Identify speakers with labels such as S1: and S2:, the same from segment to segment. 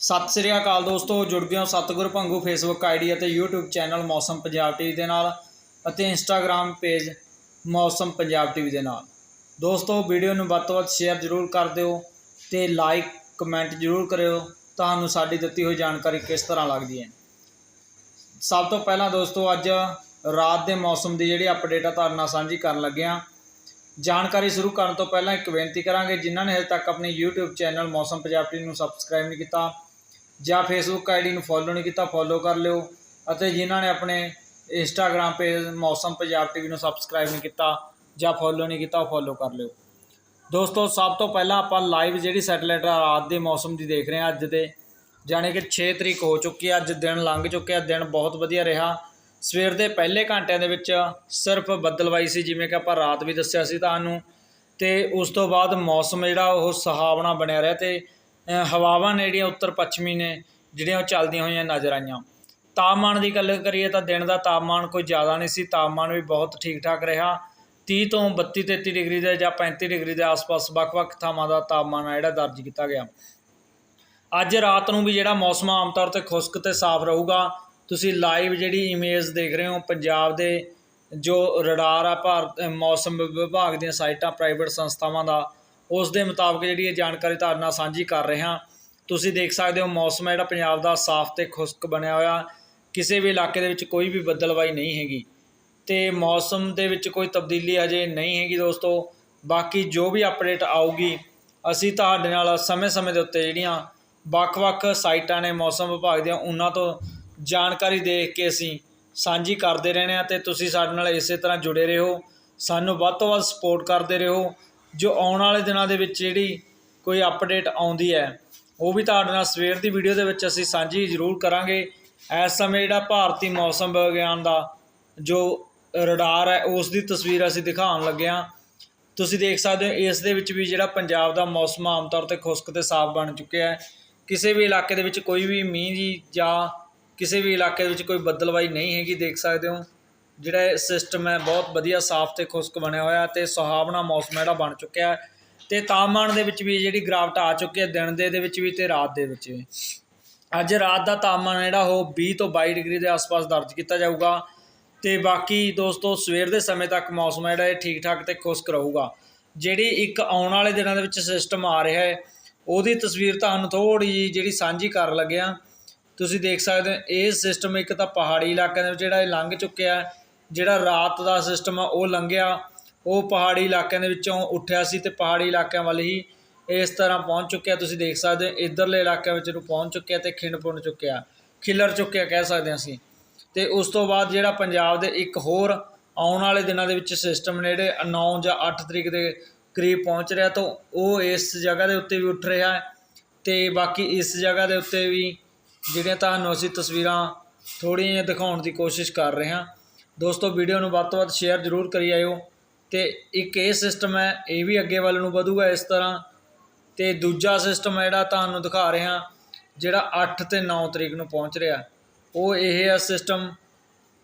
S1: ਸਤਿ ਸ੍ਰੀ ਅਕਾਲ ਦੋਸਤੋ, ਜੁੜ ਗਏ ਹੋ ਸਤਿਗੁਰ ਭੰਗੂ ਫੇਸਬੁੱਕ ਆਈਡੀ ਅਤੇ YouTube channel Mausam Punjab TV ਦੇ ਨਾਲ ਅਤੇ Instagram ਪੇਜ ਮੌਸਮ ਪੰਜਾਬ ਟੀਵੀ ਦੇ ਨਾਲ। ਦੋਸਤੋ, ਵੀਡੀਓ ਨੂੰ ਵੱਧ ਤੋਂ ਵੱਧ ਸ਼ੇਅਰ ਜ਼ਰੂਰ ਕਰ ਦਿਓ ਤੇ ਲਾਈਕ ਕਮੈਂਟ ਜ਼ਰੂਰ ਕਰਿਓ। ਤੁਹਾਨੂੰ ਸਾਡੀ ਦਿੱਤੀ ਹੋਈ ਜਾਣਕਾਰੀ ਕਿਸ ਤਰ੍ਹਾਂ ਲੱਗਦੀ ਹੈ? ਸਭ ਤੋਂ ਪਹਿਲਾਂ ਦੋਸਤੋ, ਅੱਜ ਰਾਤ ਦੇ ਮੌਸਮ ਦੀ ਜਿਹੜੀ ਅਪਡੇਟ ਆ, ਤੁਹਾਡੇ ਨਾਲ ਸਾਂਝੀ ਕਰਨ ਲੱਗੇ ਹਾਂ। ਜਾਣਕਾਰੀ ਸ਼ੁਰੂ ਕਰਨ ਤੋਂ ਪਹਿਲਾਂ ਇੱਕ ਬੇਨਤੀ ਕਰਾਂਗੇ, ਜਿਨ੍ਹਾਂ ਨੇ ਹਜੇ ਤੱਕ ਆਪਣੀ YouTube channel Mausam Punjab TV ਨੂੰ ਸਬਸਕ੍ਰਾਈਬ ਨਹੀਂ ਕੀਤਾ ਜਾਂ Facebook ਆਈਡੀ ਨੂੰ ਫੋਲੋ ਨਹੀਂ ਕੀਤਾ ਫੋਲੋ ਕਰ ਲਿਓ। ਅਤੇ ਜਿਨ੍ਹਾਂ ਨੇ ਆਪਣੇ Instagram ਪੇਜ ਮੌਸਮ ਪੰਜਾਬ ਟੀਵੀ ਨੂੰ ਸਬਸਕ੍ਰਾਈਬ ਨਹੀਂ ਕੀਤਾ ਜਾਂ ਫੋਲੋ ਨਹੀਂ ਕੀਤਾ, ਉਹ ਫੋਲੋ ਕਰ ਲਿਓ। ਦੋਸਤੋ, ਸਭ ਤੋਂ ਪਹਿਲਾਂ ਆਪਾਂ ਲਾਈਵ ਜਿਹੜੀ ਸੈਟਲਾਈਟ ਰਾਤ ਦੇ ਮੌਸਮ ਦੀ ਦੇਖ ਰਹੇ ਹਾਂ ਅੱਜ ਦੇ। ਜਾਣੀ ਕਿ 6 ਤਰੀਕ ਹੋ ਚੁੱਕੀ ਹੈ ਅੱਜ ਦਿਨ ਲੰਘ ਚੁੱਕਿਆ, ਦਿਨ ਬਹੁਤ ਵਧੀਆ ਰਿਹਾ। ਸਵੇਰ ਦੇ ਪਹਿਲੇ ਘੰਟਿਆਂ ਦੇ ਵਿੱਚ ਸਿਰਫ ਬੱਦਲਵਾਈ ਸੀ, ਜਿਵੇਂ ਕਿ ਆਪਾਂ ਰਾਤ ਵੀ ਦੱਸਿਆ ਸੀ ਤੁਹਾਨੂੰ। ਤੇ ਉਸ ਤੋਂ ਬਾਅਦ ਮੌਸਮ ਜਿਹੜਾ ਉਹ ਸੁਹਾਵਣਾ ਬਣਿਆ ਰਿਹਾ ਤੇ ਹਵਾਵਾਂ ਨੇ ਜਿਹੜੀਆਂ ਉੱਤਰ ਪੱਛਮੀ ਨੇ, ਜਿਹੜੀਆਂ ਉਹ ਚੱਲਦੀਆਂ ਹੋਈਆਂ ਨਜ਼ਰ ਆਈਆਂ। ਤਾਪਮਾਨ ਦੀ ਗੱਲ ਕਰੀਏ ਤਾਂ ਦਿਨ ਦਾ ਤਾਪਮਾਨ ਕੋਈ ਜ਼ਿਆਦਾ ਨਹੀਂ ਸੀ, ਤਾਪਮਾਨ ਵੀ ਬਹੁਤ ਠੀਕ ਠਾਕ ਰਿਹਾ। 30 ਤੋਂ 32 33 ਡਿਗਰੀ ਦੇ ਜਾਂ 35 ਡਿਗਰੀ ਦੇ ਆਸ-ਪਾਸ ਵੱਖ-ਵੱਖ ਥਾਵਾਂ ਦਾ ਤਾਪਮਾਨ ਆ ਜਿਹੜਾ ਦਰਜ ਕੀਤਾ ਗਿਆ। ਅੱਜ ਰਾਤ ਨੂੰ ਵੀ ਜਿਹੜਾ ਮੌਸਮ ਆਮ ਤੌਰ ਤੇ ਖੁਸ਼ਕ ਤੇ ਸਾਫ਼ ਰਹੂਗਾ, ਤੁਸੀਂ ਲਾਈਵ ਜਿਹੜੀ ਇਮੇਜ ਦੇਖ ਰਹੇ ਹੋ, ਪੰਜਾਬ ਦੇ ਜੋ ਰਡਾਰ ਆ, ਭਾਰਤ, ਮੌਸਮ ਵਿਭਾਗ ਦੀਆਂ ਸਾਈਟਾਂ ਪ੍ਰਾਈਵੇਟ ਸੰਸਥਾਵਾਂ ਦਾ ਉਸ ਦੇ ਮੁਤਾਬਕ ਜਿਹੜੀ ਇਹ ਜਾਣਕਾਰੀ ਤੁਹਾਡੇ ਨਾਲ ਸਾਂਝੀ ਕਰ ਰਹੇ ਹਾਂ। ਤੁਸੀਂ ਦੇਖ ਸਕਦੇ ਹੋ, ਮੌਸਮ ਹੈ ਜਿਹੜਾ ਪੰਜਾਬ ਦਾ ਸਾਫ਼ ਤੇ ਖੁਸ਼ਕ ਬਣਿਆ ਹੋਇਆ। ਕਿਸੇ ਵੀ ਇਲਾਕੇ ਦੇ ਵਿੱਚ ਕੋਈ ਵੀ ਬੱਦਲਵਾਈ ਨਹੀਂ ਹੈਗੀ ਤੇ ਮੌਸਮ ਦੇ ਵਿੱਚ ਕੋਈ ਤਬਦੀਲੀ ਅਜੇ ਨਹੀਂ ਹੈਗੀ ਦੋਸਤੋ। ਬਾਕੀ ਜੋ ਵੀ ਅਪਡੇਟ ਆਊਗੀ, ਅਸੀਂ ਤੁਹਾਡੇ ਨਾਲ ਸਮੇਂ-ਸਮੇਂ ਦੇ ਉੱਤੇ ਜਿਹੜੀਆਂ ਵੱਖ-ਵੱਖ ਸਾਈਟਾਂ ਨੇ ਮੌਸਮ ਵਿਭਾਗ ਦੀਆਂ, ਉਹਨਾਂ ਤੋਂ ਜਾਣਕਾਰੀ ਦੇਖ ਕੇ ਅਸੀਂ ਸਾਂਝੀ ਕਰਦੇ ਰਹਿੰਦੇ ਹਾਂ ਤੇ ਤੁਸੀਂ ਸਾਡੇ ਨਾਲ ਇਸੇ ਤਰ੍ਹਾਂ ਜੁੜੇ ਰਹੋ। ਸਾਨੂੰ ਵੱਧ ਤੋਂ ਵੱਧ ਸਪੋਰਟ ਕਰਦੇ ਰਹੋ। ਜੋ ਆਉਣ ਵਾਲੇ ਦਿਨਾਂ ਦੇ ਵਿੱਚ ਜਿਹੜੀ ਕੋਈ ਅਪਡੇਟ ਆਉਂਦੀ ਹੈ, ਉਹ ਵੀ ਤੁਹਾਡੇ ਨਾਲ ਸਵੇਰ ਦੀ ਵੀਡੀਓ ਦੇ ਵਿੱਚ ਅਸੀਂ ਸਾਂਝੀ ਜ਼ਰੂਰ ਕਰਾਂਗੇ। ਇਸ ਸਮੇਂ ਜਿਹੜਾ ਭਾਰਤੀ ਮੌਸਮ ਵਿਗਿਆਨ ਦਾ ਜੋ ਰਡਾਰ ਹੈ, ਉਸ ਦੀ ਤਸਵੀਰ ਅਸੀਂ ਦਿਖਾਉਣ ਲੱਗੇ ਹਾਂ। ਤੁਸੀਂ ਦੇਖ ਸਕਦੇ ਹੋ, ਇਸ ਦੇ ਵਿੱਚ ਵੀ ਜਿਹੜਾ ਪੰਜਾਬ ਦਾ ਮੌਸਮ ਆਮ ਤੌਰ ਤੇ ਖੁਸ਼ਕ ਤੇ ਸਾਫ਼ ਬਣ ਚੁੱਕਿਆ ਹੈ। ਕਿਸੇ ਵੀ ਇਲਾਕੇ ਦੇ ਵਿੱਚ ਕੋਈ ਵੀ ਮੀਂਹ ਦੀ ਜਾਂ ਕਿਸੇ ਵੀ ਇਲਾਕੇ ਦੇ ਵਿੱਚ ਕੋਈ ਬੱਦਲਵਾਈ ਨਹੀਂ ਹੈਗੀ, ਦੇਖ ਸਕਦੇ ਹੋ। ਜਿਹੜਾ ਇਹ ਸਿਸਟਮ ਹੈ, ਬਹੁਤ ਵਧੀਆ ਸਾਫ਼ ਤੇ ਖੁਸ਼ਕ ਬਣਿਆ ਹੋਇਆ ਤੇ ਸੁਹਾਵਣਾ ਮੌਸਮ ਜਿਹੜਾ ਬਣ ਚੁੱਕਿਆ ਹੈ। ਤੇ ਤਾਪਮਾਨ ਦੇ ਵਿੱਚ ਵੀ ਜਿਹੜੀ ਗਿਰਾਵਟ ਆ ਚੁੱਕੀ ਹੈ, ਦਿਨ ਦੇ ਦੇ ਵਿੱਚ ਵੀ ਤੇ ਰਾਤ ਦੇ ਵਿੱਚ ਵੀ। ਅੱਜ ਰਾਤ ਦਾ ਤਾਪਮਾਨ ਜਿਹੜਾ, ਉਹ 20 ਤੋਂ 22 ਡਿਗਰੀ ਦੇ ਆਸ-ਪਾਸ ਦਰਜ ਕੀਤਾ ਜਾਊਗਾ। ਤੇ ਬਾਕੀ ਦੋਸਤੋ, ਸਵੇਰ ਦੇ ਸਮੇਂ ਤੱਕ ਮੌਸਮ ਜਿਹੜਾ, ਇਹ ਠੀਕ ਠਾਕ ਤੇ ਖੁਸ਼ਕ ਰਹੂਗਾ। ਜਿਹੜੀ ਇੱਕ ਆਉਣ ਵਾਲੇ ਦਿਨਾਂ ਦੇ ਵਿੱਚ ਸਿਸਟਮ ਆ ਰਿਹਾ ਹੈ, ਉਹਦੀ ਤਸਵੀਰ ਤੁਹਾਨੂੰ ਥੋੜੀ ਜਿਹੀ ਜਿਹੜੀ ਸਾਂਝੀ ਕਰਨ ਲੱਗਿਆ ਤੁਸੀਂ ਦੇਖ ਸਕਦੇ ਹੋ, ਇਹ ਸਿਸਟਮ ਇੱਕ ਤਾਂ ਪਹਾੜੀ ਇਲਾਕਿਆਂ ਦੇ ਵਿੱਚ ਜਿਹੜਾ ਇਹ ਲੰਘ ਚੁੱਕਿਆ ਹੈ। ਜਿਹੜਾ ਰਾਤ ਦਾ ਸਿਸਟਮ ਆ, ਉਹ ਲੰਘਿਆ। ਉਹ ਪਹਾੜੀ ਇਲਾਕਿਆਂ ਦੇ ਵਿੱਚੋਂ ਉੱਠਿਆ ਸੀ ਤੇ ਪਹਾੜੀ ਇਲਾਕਿਆਂ ਵੱਲ ਹੀ ਇਸ ਤਰ੍ਹਾਂ ਪਹੁੰਚ ਚੁੱਕਿਆ। ਤੁਸੀਂ ਦੇਖ ਸਕਦੇ ਹੋ, ਇਧਰਲੇ ਇਲਾਕਿਆਂ ਵਿੱਚ ਨੂੰ ਪਹੁੰਚ ਚੁੱਕਿਆ ਤੇ ਖਿੰਡ ਪੁੰਨ ਚੁੱਕਿਆ, ਖਿਲਰ ਚੁੱਕਿਆ ਕਹਿ ਸਕਦੇ ਹਾਂ ਅਸੀਂ। ਤੇ ਉਸ ਤੋਂ ਬਾਅਦ ਜਿਹੜਾ ਪੰਜਾਬ ਦੇ ਇੱਕ ਹੋਰ ਆਉਣ ਵਾਲੇ ਦਿਨਾਂ ਦੇ ਵਿੱਚ ਸਿਸਟਮ ਨੇ ਜਿਹੜੇ 9 ਜਾਂ 8 ਤਰੀਕ ਦੇ ਕਰੀਬ ਪਹੁੰਚ ਰਿਹਾ ਤਾਂ ਉਹ ਇਸ ਜਗ੍ਹਾ ਦੇ ਉੱਤੇ ਵੀ ਉੱਠ ਰਿਹਾ ਹੈ। ਤੇ ਬਾਕੀ ਇਸ ਜਗ੍ਹਾ ਦੇ ਉੱਤੇ ਵੀ ਜਿਹੜੀਆਂ ਤੁਹਾਨੂੰ ਅਸੀਂ ਤਸਵੀਰਾਂ ਥੋੜ੍ਹੀਆਂ ਜਿਹੀਆਂ ਦਿਖਾਉਣ ਦੀ ਕੋਸ਼ਿਸ਼ ਕਰ ਰਹੇ ਹਾਂ। ਦੋਸਤੋ, ਵੀਡੀਓ ਨੂੰ ਵੱਧ ਤੋਂ ਵੱਧ ਸ਼ੇਅਰ ਜ਼ਰੂਰ ਕਰੀ ਆਇਓ ਤੇ ਇੱਕ ਇਹ ਸਿਸਟਮ ਹੈ, ਇਹ ਵੀ ਅੱਗੇ ਵੱਲ ਨੂੰ ਵਧੂਗਾ ਇਸ ਤਰ੍ਹਾਂ। ਤੇ ਦੂਜਾ ਸਿਸਟਮ ਜਿਹੜਾ ਤੁਹਾਨੂੰ ਦਿਖਾ ਰਿਹਾ, ਜਿਹੜਾ 8 ਤੇ 9 ਤਰੀਕ ਨੂੰ ਪਹੁੰਚ ਰਿਹਾ। ਉਹ ਇਹ ਆ ਸਿਸਟਮ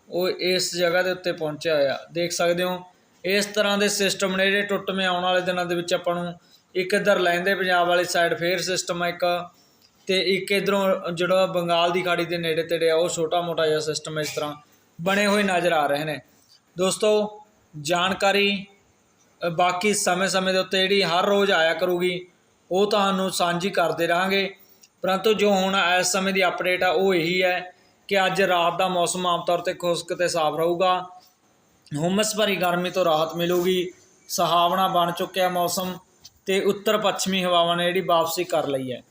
S1: ਉਹ ਇਸ ਜਗ੍ਹਾ ਦੇ ਉੱਤੇ ਪਹੁੰਚਿਆ ਹੋਇਆ। ਦੇਖ ਸਕਦੇ ਹੋ, ਇਸ ਤਰ੍ਹਾਂ ਦੇ ਸਿਸਟਮ ਨੇ ਜਿਹੜੇ ਟੁੱਟਵੇਂ ਆਉਣ ਵਾਲੇ ਦਿਨਾਂ ਦੇ ਵਿੱਚ ਆਪਾਂ ਨੂੰ ਇੱਕ ਇੱਧਰ ਲੈਂਦੇ ਪੰਜਾਬ ਵਾਲੀ ਸਾਈਡ ਫੇਰ ਸਿਸਟਮ ਆ ਇੱਕ, ਤੇ ਇੱਕ ਇਧਰੋਂ ਜਿਹੜਾ ਬੰਗਾਲ ਦੀ ਖਾੜੀ ਦੇ ਨੇੜੇ ਤੇੜੇ ਆ, ਉਹ ਛੋਟਾ ਮੋਟਾ ਜਿਹਾ ਸਿਸਟਮ ਇਸ ਤਰ੍ਹਾਂ। ਬਣੇ ਹੋਏ ਨਜ਼ਰ ਆ ਰਹੇ ਨੇ। ਦੋਸਤੋ, ਜਾਣਕਾਰੀ ਬਾਕੀ ਸਮੇਂ-ਸਮੇਂ ਦੇ ਉੱਤੇ ਜਿਹੜੀ ਹਰ ਰੋਜ਼ ਆਇਆ ਕਰੂਗੀ, ਉਹ ਤੁਹਾਨੂੰ ਸਾਂਝੀ ਕਰਦੇ ਰਹਾਂਗੇ। ਪਰੰਤੂ ਜੋ ਹੁਣ ਇਸ ਸਮੇਂ ਦੀ ਅਪਡੇਟ ਆ, ਉਹ ਇਹੀ ਹੈ ਕਿ ਅੱਜ ਰਾਤ ਦਾ ਮੌਸਮ ਆਮ ਤੌਰ ਤੇ ਖੁਸ਼ਕ ਤੇ ਸਾਫ਼ ਰਹੂਗਾ। ਹੁਮਸ ਭਰੀ ਗਰਮੀ ਤੋਂ ਰਾਹਤ ਮਿਲੂਗੀ, ਸੁਹਾਵਣਾ ਬਣ ਚੁੱਕਿਆ ਮੌਸਮ ਤੇ ਉੱਤਰ ਪੱਛਮੀ ਹਵਾਵਾਂ ਨੇ ਜਿਹੜੀ ਵਾਪਸੀ ਕਰ ਲਈ ਹੈ।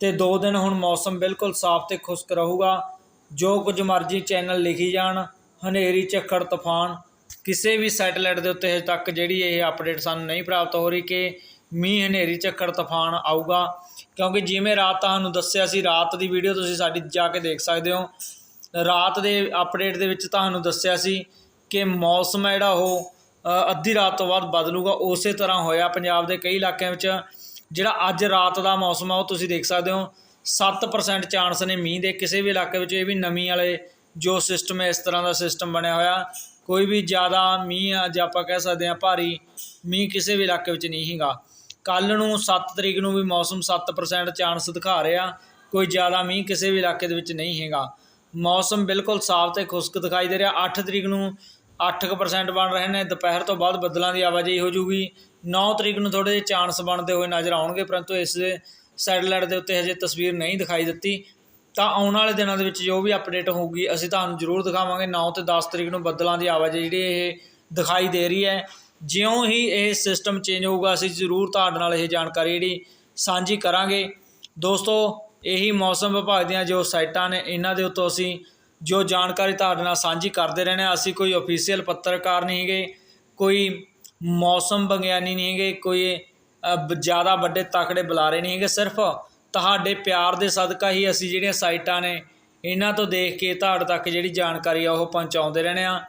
S1: ਤੇ ਦੋ ਦਿਨ ਹੁਣ ਮੌਸਮ ਬਿਲਕੁਲ ਸਾਫ਼ ਤੇ ਖੁਸ਼ਕ ਰਹੂਗਾ। ਜੋ ਕੁਝ ਮਰਜ਼ੀ ਚੈਨਲ ਲਿਖੀ ਜਾਣ, ਹਨੇਰੀ, ਝੱਖੜ, ਤੂਫਾਨ, ਕਿਸੇ ਵੀ ਸੈਟੇਲਾਈਟ ਦੇ ਉੱਤੇ ਹਜੇ ਤੱਕ ਜਿਹੜੀ ਇਹ ਅਪਡੇਟ ਸਾਨੂੰ ਨਹੀਂ ਪ੍ਰਾਪਤ ਹੋ ਰਹੀ ਕਿ ਮੀਂਹ, ਹਨੇਰੀ, ਝੱਖੜ, ਤੂਫਾਨ ਆਊਗਾ। ਕਿਉਂਕਿ ਜਿਵੇਂ ਰਾਤ ਤੁਹਾਨੂੰ ਦੱਸਿਆ ਸੀ, ਰਾਤ ਦੀ ਵੀਡੀਓ ਤੁਸੀਂ ਸਾਡੀ ਜਾ ਕੇ ਦੇਖ ਸਕਦੇ ਹੋ। ਰਾਤ ਦੇ ਅਪਡੇਟ ਦੇ ਵਿੱਚ ਤੁਹਾਨੂੰ ਦੱਸਿਆ ਸੀ ਕਿ ਮੌਸਮ ਹੈ ਜਿਹੜਾ ਉਹ ਅੱਧੀ ਰਾਤ ਤੋਂ ਬਾਅਦ ਬਦਲੂਗਾ। ਉਸੇ ਤਰ੍ਹਾਂ ਹੋਇਆ ਪੰਜਾਬ ਦੇ ਕਈ ਇਲਾਕਿਆਂ ਵਿੱਚ। ਜਿਹੜਾ ਅੱਜ ਰਾਤ ਦਾ ਮੌਸਮ ਆ, ਉਹ ਤੁਸੀਂ ਦੇਖ ਸਕਦੇ ਹੋ। 7% ਚਾਂਸ ਨੇ ਮੀਂਹ ਦੇ ਕਿਸੇ ਵੀ ਇਲਾਕੇ ਵਿੱਚ। ਇਹ ਵੀ ਨਮੀ ਵਾਲੇ ਜੋ ਸਿਸਟਮ ਹੈ, ਇਸ ਤਰ੍ਹਾਂ ਦਾ ਸਿਸਟਮ ਬਣਿਆ ਹੋਇਆ। ਕੋਈ ਵੀ ਜ਼ਿਆਦਾ ਮੀਂਹ ਆ, ਜਾਂ ਆਪਾਂ ਕਹਿ ਸਕਦੇ ਹਾਂ ਭਾਰੀ ਮੀਂਹ ਕਿਸੇ ਵੀ ਇਲਾਕੇ ਵਿੱਚ ਨਹੀਂ ਹੈਗਾ ਕੱਲ ਨੂੰ 7 ਤਰੀਕ ਨੂੰ ਵੀ ਮੌਸਮ 7% ਚਾਂਸ ਦਿਖਾ ਰਿਹਾ। ਕੋਈ ਜ਼ਿਆਦਾ ਮੀਂਹ ਕਿਸੇ ਵੀ ਇਲਾਕੇ ਦੇ ਵਿੱਚ ਨਹੀਂ ਹੈਗਾ। ਮੌਸਮ ਬਿਲਕੁਲ ਸਾਫ਼ ਤੇ ਖੁਸ਼ਕ ਦਿਖਾਈ ਦੇ ਰਿਹਾ। 8 ਤਰੀਕ ਨੂੰ 8% ਬਣ ਰਹੇ ਨੇ। ਦੁਪਹਿਰ ਤੋਂ ਬਾਅਦ ਬੱਦਲਾਂ ਦੀ ਆਵਾਜਾਈ ਹੋ ਜੂਗੀ 9 ਤਰੀਕ ਨੂੰ ਥੋੜ੍ਹੇ ਜਿਹੇ ਚਾਂਸ ਬਣਦੇ ਹੋਏ ਨਜ਼ਰ ਆਉਣਗੇ, ਪਰੰਤੂ ਇਸ ਸੈਟਲਾਈਟ ਦੇ ਉੱਤੇ ਹਜੇ ਤਸਵੀਰ ਨਹੀਂ ਦਿਖਾਈ ਦਿੱਤੀ। ਤਾਂ ਆਉਣ ਵਾਲੇ ਦਿਨਾਂ ਦੇ ਵਿੱਚ ਜੋ ਵੀ ਅਪਡੇਟ ਹੋਊਗੀ, ਅਸੀਂ ਤੁਹਾਨੂੰ ਜ਼ਰੂਰ ਦਿਖਾਵਾਂਗੇ। 9 ਤੇ 10 ਤਰੀਕ ਨੂੰ ਬੱਦਲਾਂ ਦੀ ਆਵਾਜਾਈ ਜਿਹੜੀ ਇਹ ਦਿਖਾਈ ਦੇ ਰਹੀ ਹੈ। ਜਿਉਂ ਹੀ ਇਹ ਸਿਸਟਮ ਚੇਂਜ ਹੋਊਗਾ, ਅਸੀਂ ਜ਼ਰੂਰ ਤੁਹਾਡੇ ਨਾਲ ਇਹ ਜਾਣਕਾਰੀ ਜਿਹੜੀ ਸਾਂਝੀ ਕਰਾਂਗੇ। ਦੋਸਤੋ, ਇਹੀ ਮੌਸਮ ਵਿਭਾਗ ਦੀਆਂ ਜੋ ਸਾਈਟਾਂ ਨੇ, ਇਹਨਾਂ ਦੇ ਉੱਤੋਂ ਅਸੀਂ ਜੋ ਜਾਣਕਾਰੀ ਤੁਹਾਡੇ ਨਾਲ ਸਾਂਝੀ ਕਰਦੇ ਰਹਿੰਦੇ ਹਾਂ। ਅਸੀਂ ਕੋਈ ਅਫੀਸ਼ੀਅਲ ਪੱਤਰਕਾਰ ਨਹੀਂ ਹੈਗੇ, ਕੋਈ ਮੌਸਮ ਵਿਗਿਆਨੀ ਨਹੀਂ ਹੈਗੇ, ਕੋਈ ਜ਼ਿਆਦਾ ਵੱਡੇ ਤਕੜੇ ਬੁਲਾਰੇ ਨਹੀਂ ਹੈਗੇ, ਸਿਰਫ ਤੁਹਾਡੇ ਪਿਆਰ ਦੇ ਸਦਕਾ ਹੀ ਅਸੀਂ ਜਿਹੜੀਆਂ ਸਾਈਟਾਂ ਨੇ, ਇਹਨਾਂ ਤੋਂ ਦੇਖ ਕੇ ਤੁਹਾਡੇ ਤੱਕ ਜਿਹੜੀ ਜਾਣਕਾਰੀ ਆ ਉਹ ਪਹੁੰਚਾਉਂਦੇ ਰਹਿੰਦੇ ਆ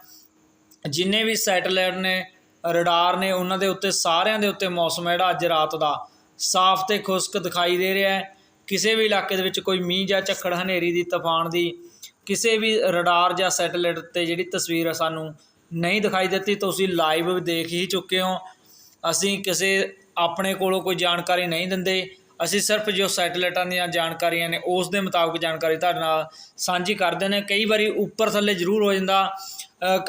S1: ਜਿੰਨੇ ਵੀ ਸੈਟਲਾਈਟ ਨੇ, ਰਡਾਰ ਨੇ, ਉਹਨਾਂ ਦੇ ਉੱਤੇ, ਸਾਰਿਆਂ ਦੇ ਉੱਤੇ ਮੌਸਮ ਜਿਹੜਾ ਅੱਜ ਰਾਤ ਦਾ। ਸਾਫ਼ ਤੇ ਖੁਸ਼ਕ ਦਿਖਾਈ ਦੇ ਰਿਹਾ ਹੈ। ਕਿਸੇ ਵੀ ਇਲਾਕੇ ਦੇ ਵਿੱਚ ਕੋਈ ਮੀਂਹ ਜਾਂ ਝੱਖੜ, ਹਨੇਰੀ ਦੀ, ਤੂਫਾਨ ਦੀ, ਕਿਸੇ ਵੀ ਰਡਾਰ ਜਾਂ ਸੈਟਲਾਈਟ ਤੇ ਜਿਹੜੀ ਤਸਵੀਰ ਆ ਸਾਨੂੰ ਨਹੀਂ ਦਿਖਾਈ ਦਿੱਤੀ, ਤੁਸੀਂ ਲਾਈਵ ਦੇਖ ਹੀ ਚੁੱਕੇ ਹੋ। ਅਸੀਂ ਕਿਸੇ ਆਪਣੇ ਕੋਲੋਂ ਕੋਈ ਜਾਣਕਾਰੀ ਨਹੀਂ ਦਿੰਦੇ। ਅਸੀਂ ਸਿਰਫ ਜੋ ਸੈਟਲਾਈਟਾਂ ਦੀਆਂ ਜਾਣਕਾਰੀਆਂ ਨੇ, ਉਸ ਦੇ ਮੁਤਾਬਕ ਜਾਣਕਾਰੀ ਤੁਹਾਡੇ ਨਾਲ ਸਾਂਝੀ ਕਰਦੇ ਨੇ। ਕਈ ਵਾਰੀ ਉੱਪਰ ਥੱਲੇ ਜ਼ਰੂਰ ਹੋ ਜਾਂਦਾ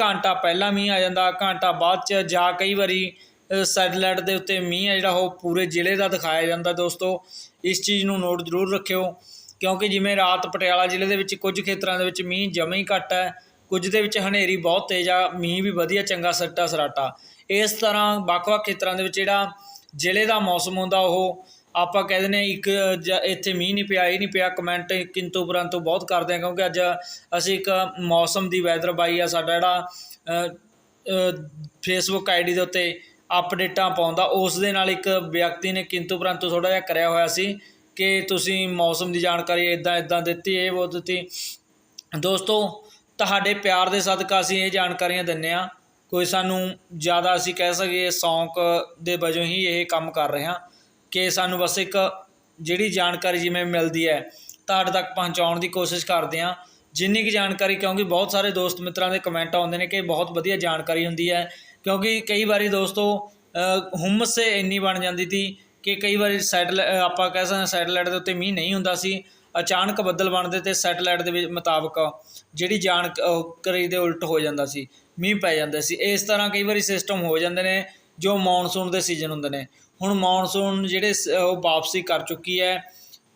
S1: ਘੰਟਾ ਪਹਿਲਾਂ ਮੀਂਹ ਆ ਜਾਂਦਾ, ਘੰਟਾ ਬਾਅਦ ਚ ਜਾਂ ਕਈ ਵਾਰੀ ਸੈਟਲਾਈਟ ਦੇ ਉੱਤੇ ਮੀਂਹ ਆ ਜਿਹੜਾ, ਉਹ ਪੂਰੇ ਜ਼ਿਲ੍ਹੇ ਦਾ ਦਿਖਾਇਆ ਜਾਂਦਾ ਦੋਸਤੋ। ਇਸ ਚੀਜ਼ ਨੂੰ ਨੋਟ ਜ਼ਰੂਰ ਰੱਖਿਓ, ਕਿਉਂਕਿ ਜਿਵੇਂ ਰਾਤ ਪਟਿਆਲਾ ਜ਼ਿਲ੍ਹੇ ਦੇ ਵਿੱਚ ਕੁਝ ਖੇਤਰਾਂ ਦੇ ਵਿੱਚ ਮੀਂਹ ਜਮਾ ਹੀ ਘੱਟ ਹੈ, ਕੁਝ ਦੇ ਵਿੱਚ ਹਨੇਰੀ ਬਹੁਤ ਤੇਜ਼ ਆ, ਮੀਂਹ ਵੀ ਵਧੀਆ ਚੰਗਾ, ਸੱਟਾ ਸਰਾਟਾ। ਇਸ ਤਰ੍ਹਾਂ ਵੱਖ-ਵੱਖ ਖੇਤਰਾਂ ਦੇ ਵਿੱਚ ਜਿਹੜਾ ਜ਼ਿਲ੍ਹੇ ਦਾ ਮੌਸਮ ਹੁੰਦਾ ਉਹ, ਆਪਾਂ ਕਹਿ ਦਿੰਦੇ ਹਾਂ ਇੱਕ ਜ- ਇੱਥੇ ਮੀਂਹ ਨਹੀਂ ਪਿਆ, ਇਹ ਨਹੀਂ ਪਿਆ ਕਮੈਂਟ ਕਿੰਤੂ ਪਰੰਤੂ ਬਹੁਤ ਕਰਦੇ ਹਾਂ, ਕਿਉਂਕਿ ਅੱਜ ਅਸੀਂ ਇੱਕ ਮੌਸਮ ਦੀ ਵੈਦਰ ਬਾਈ ਆ, ਸਾਡਾ ਜਿਹੜਾ ਫੇਸਬੁੱਕ ਆਈਡੀ ਦੇ ਉੱਤੇ ਅਪਡੇਟਾਂ ਪਾਉਂਦਾ, ਉਸ ਦੇ ਨਾਲ ਇੱਕ ਵਿਅਕਤੀ ਨੇ ਕਿੰਤੂ ਪਰੰਤੂ ਥੋੜਾ ਜਿਹਾ ਕਰਿਆ ਹੋਇਆ ਸੀ ਕਿ ਤੁਸੀਂ ਮੌਸਮ ਦੀ ਜਾਣਕਾਰੀ ਇਦਾਂ ਇਦਾਂ ਦਿੱਤੀ, ਇਹ ਉਹ ਦਿੱਤੀ। ਦੋਸਤੋ, ਤੁਹਾਡੇ ਪਿਆਰ ਦੇ ਸਦਕਾ ਅਸੀਂ ਇਹ ਜਾਣਕਾਰੀਆਂ ਦਿੰਨੇ ਆ ਕੋਈ ਸਾਨੂੰ ਜ਼ਿਆਦਾ ਅਸੀਂ ਕਹਿ ਸਕੀਏ ਸ਼ੌਂਕ ਦੇ ਵਜੋਂ ਹੀ ਇਹ ਕੰਮ ਕਰ ਰਹੇ ਹਾਂ ਕਿ ਸਾਨੂੰ ਬਸ ਇੱਕ ਜਿਹੜੀ ਜਾਣਕਾਰੀ ਜਿਵੇਂ ਮਿਲਦੀ ਹੈ ਤੁਹਾਡੇ ਤੱਕ ਪਹੁੰਚਾਉਣ ਦੀ ਕੋਸ਼ਿਸ਼ ਕਰਦੇ ਹਾਂ। ਜਿੰਨੀ ਕੁ ਜਾਣਕਾਰੀ ਕਿਉਂਕਿ ਬਹੁਤ ਸਾਰੇ ਦੋਸਤ ਮਿੱਤਰਾਂ ਦੇ ਕਮੈਂਟ ਆਉਂਦੇ ਨੇ ਕਿ ਬਹੁਤ ਵਧੀਆ ਜਾਣਕਾਰੀ ਹੁੰਦੀ ਹੈ। ਕਿਉਂਕਿ ਕਈ ਵਾਰੀ ਦੋਸਤੋ ਅ, ਹੁਮਸ ਇੰਨੀ ਬਣ ਜਾਂਦੀ ਸੀ ਕਿ ਕਈ ਵਾਰੀ ਸੈਟਲਾਈਟ ਆਪਾਂ ਕਹਿ ਸਕਦੇ ਹਾਂ ਸੈਟਲਾਈਟ ਦੇ ਉੱਤੇ ਮੀਂਹ ਨਹੀਂ ਹੁੰਦਾ ਸੀ। ਅਚਾਨਕ ਬੱਦਲ ਬਣਦੇ ਤੇ ਸੈਟਲਾਈਟ ਦੇ ਮੁਤਾਬਕ ਜਿਹੜੀ ਜਾਣਕਾਰੀ ਦੇ ਉਲਟ ਹੋ ਜਾਂਦਾ ਸੀ। ਮੀਂਹ ਪੈ ਜਾਂਦਾ ਸੀ। ਇਸ ਤਰ੍ਹਾਂ ਕਈ ਵਾਰੀ ਸਿਸਟਮ ਹੋ ਜਾਂਦੇ ਨੇ, ਜੋ ਮੌਨਸੂਨ ਦੇ ਸੀਜ਼ਨ ਹੁੰਦੇ ਨੇ। ਹੁਣ ਮੌਨਸੂਨ ਜਿਹੜੇ ਸ- ਉਹ ਵਾਪਸੀ ਕਰ ਚੁੱਕੀ ਹੈ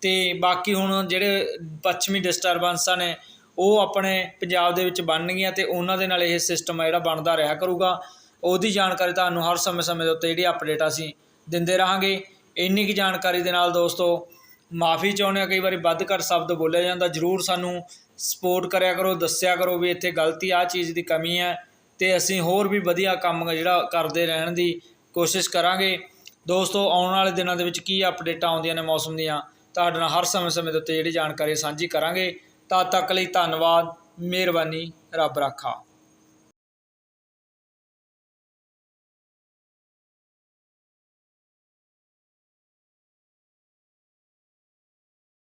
S1: ਤੇ ਬਾਕੀ ਹੁਣ ਜਿਹੜੇ ਪੱਛਮੀ ਡਿਸਟਰਬੈਂਸਾਂ ਨੇ, ਉਹ ਆਪਣੇ ਪੰਜਾਬ ਦੇ ਵਿੱਚ ਬਣਨਗੀਆਂ ਤੇ ਉਹਨਾਂ ਦੇ ਨਾਲ ਇਹ ਸਿਸਟਮ ਆ ਜਿਹੜਾ ਬਣਦਾ ਰਿਹਾ ਕਰੂਗਾ। ਉਹਦੀ ਜਾਣਕਾਰੀ ਤੁਹਾਨੂੰ ਹਰ ਸਮੇਂ-ਸਮੇਂ ਦੇ ਉੱਤੇ ਜਿਹੜੀ ਅਪਡੇਟ ਅਸੀਂ ਦਿੰਦੇ ਰਹਾਂਗੇ। ਇੰਨੀ ਕੁ ਜਾਣਕਾਰੀ ਦੇ ਨਾਲ ਦੋਸਤੋ, ਮਾਫੀ ਚਾਹੁੰਦੇ ਹਾਂ, ਕਈ ਵਾਰੀ ਵੱਧ ਘੱਟ ਸ਼ਬਦ ਬੋਲਿਆ ਜਾਂਦਾ। ਜਰੂਰ ਸਾਨੂੰ ਸਪੋਰਟ ਕਰਿਆ ਕਰੋ, ਦੱਸਿਆ ਕਰੋ ਵੀ ਇੱਥੇ ਗਲਤੀ ਆ ਚੀਜ਼ ਦੀ ਕਮੀ ਹੈ ਤੇ ਅਸੀਂ ਹੋਰ ਵੀ ਵਧੀਆ ਕੰਮ ਜਿਹੜਾ ਕਰਦੇ ਰਹਿਣ ਦੀ ਕੋਸ਼ਿਸ਼ ਕਰਾਂਗੇ। ਦੋਸਤੋ, ਆਉਣ ਵਾਲੇ ਦਿਨਾਂ ਦੇ ਵਿੱਚ ਕੀ ਅਪਡੇਟਾਂ ਆਉਂਦੀਆਂ ਨੇ ਮੌਸਮ ਦੀਆਂ? ਤੁਹਾਡੇ ਨਾਲ ਹਰ ਸਮੇਂ-ਸਮੇਂ ਦੇ ਉੱਤੇ ਜਿਹੜੀ ਜਾਣਕਾਰੀ ਸਾਂਝੀ ਕਰਾਂਗੇ। ਤਦ ਤੱਕ ਲਈ ਧੰਨਵਾਦ, ਮਿਹਰਬਾਨੀ, ਰੱਬ ਰਾਖਾ।